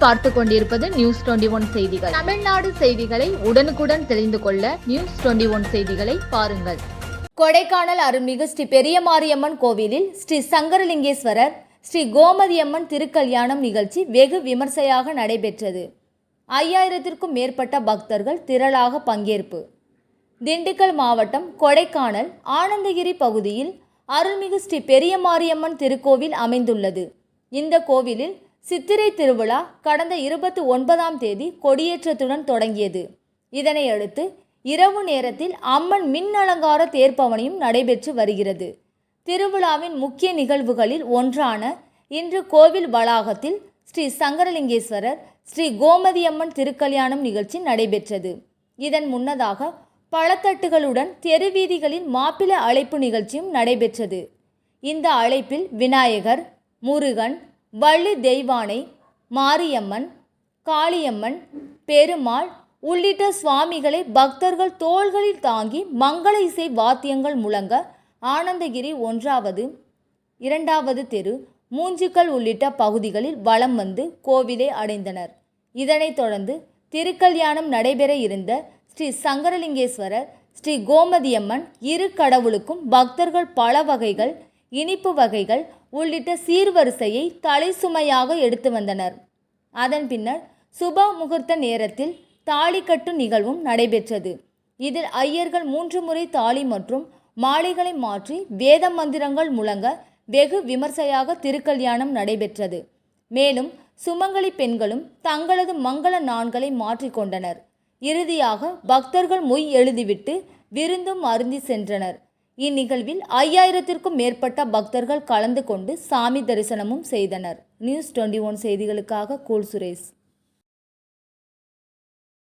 நீங்கள் பார்த்து கொண்டிருப்பது நியூஸ் டுவெண்டி ஒன் செய்திகள். தமிழ்நாடு செய்திகளை உடனுக்குடன் தெரிந்து கொள்ள நியூஸ் டுவெண்டி ஒன் செய்திகளை பாருங்கள். கொடைக்கானல் அருள்மிகு ஸ்ரீ பெரியமாரியம்மன் கோவிலில் ஸ்ரீ சங்கரலிங்கேஸ்வரர் ஸ்ரீ கோமதியம்மன் திருக்கல்யாணம் நிகழ்ச்சி வெகு விமர்சையாக நடைபெற்றது. ஐயாயிரத்திற்கும் மேற்பட்ட பக்தர்கள் திரளாக பங்கேற்பு. திண்டுக்கல் மாவட்டம் கொடைக்கானல் ஆனந்தகிரி பகுதியில் அருள்மிகு ஸ்ரீ பெரியமாரியம்மன் திருக்கோவில் அமைந்துள்ளது. இந்த கோவிலில் சித்திரை திருவிழா கடந்த இருபத்தி ஒன்பதாம் தேதி கொடியேற்றத்துடன் தொடங்கியது. இதனையடுத்து இரவு நேரத்தில் அம்மன் மின் அலங்கார தேர்ப்பவனியும் நடைபெற்று வருகிறது. திருவிழாவின் முக்கிய நிகழ்வுகளில் ஒன்றான இன்று கோவில் வளாகத்தில் ஸ்ரீ சங்கரலிங்கேஸ்வரர் ஸ்ரீ கோமதியம்மன் திருக்கல்யாணம் நிகழ்ச்சி நடைபெற்றது. இதன் முன்னதாக பழத்தட்டுகளுடன் தெருவீதிகளின் மாப்பிள்ளை அழைப்பு நிகழ்ச்சியும் நடைபெற்றது. இந்த அழைப்பில் விநாயகர் முருகன் வள்ளி தெய்வானை மாரியம்மன் காளியம்மன் பெருமாள் உள்ளிட்ட சுவாமிகளை பக்தர்கள் தோள்களில் தாங்கி மங்கள இசை வாத்தியங்கள் முழங்க ஆனந்தகிரி ஒன்றாவது இரண்டாவது தெரு மூஞ்சிக்கல் உள்ளிட்ட பகுதிகளில் வலம் வந்து கோவிலை அடைந்தனர். இதனைத் தொடர்ந்து திருக்கல்யாணம் நடைபெற இருந்த ஸ்ரீ சங்கரலிங்கேஸ்வரர் ஸ்ரீ கோமதியம்மன் இரு கடவுளுக்கும் பக்தர்கள் பல வகைகள் இனிப்பு வகைகள் உள்ளிட்ட சீர்வரிசையை தலை சுமையாக எடுத்து வந்தனர். அதன் பின்னர் சுப முகூர்த்த நேரத்தில் தாலிக்கட்டு நிகழ்வும் நடைபெற்றது. இதில் ஐயர்கள் மூன்று முறை தாலி மற்றும் மாலைகளை மாற்றி வேத மந்திரங்கள் முழங்க வெகு விமர்சையாக திருக்கல்யாணம் நடைபெற்றது. மேலும் சுமங்கலி பெண்களும் தங்களது மங்கள நான்களை மாற்றிக்கொண்டனர் இறுதியாக பக்தர்கள் மொய் எழுதிவிட்டு விருந்தும் அருந்தி சென்றனர். இந்நிகழ்வில் ஐயாயிரத்திற்கும் மேற்பட்ட பக்தர்கள் கலந்து கொண்டு சாமி தரிசனமும் செய்தனர். நியூஸ் டுவெண்ட்டி ஒன் செய்திகளுக்காக கூல் சுரேஷ்.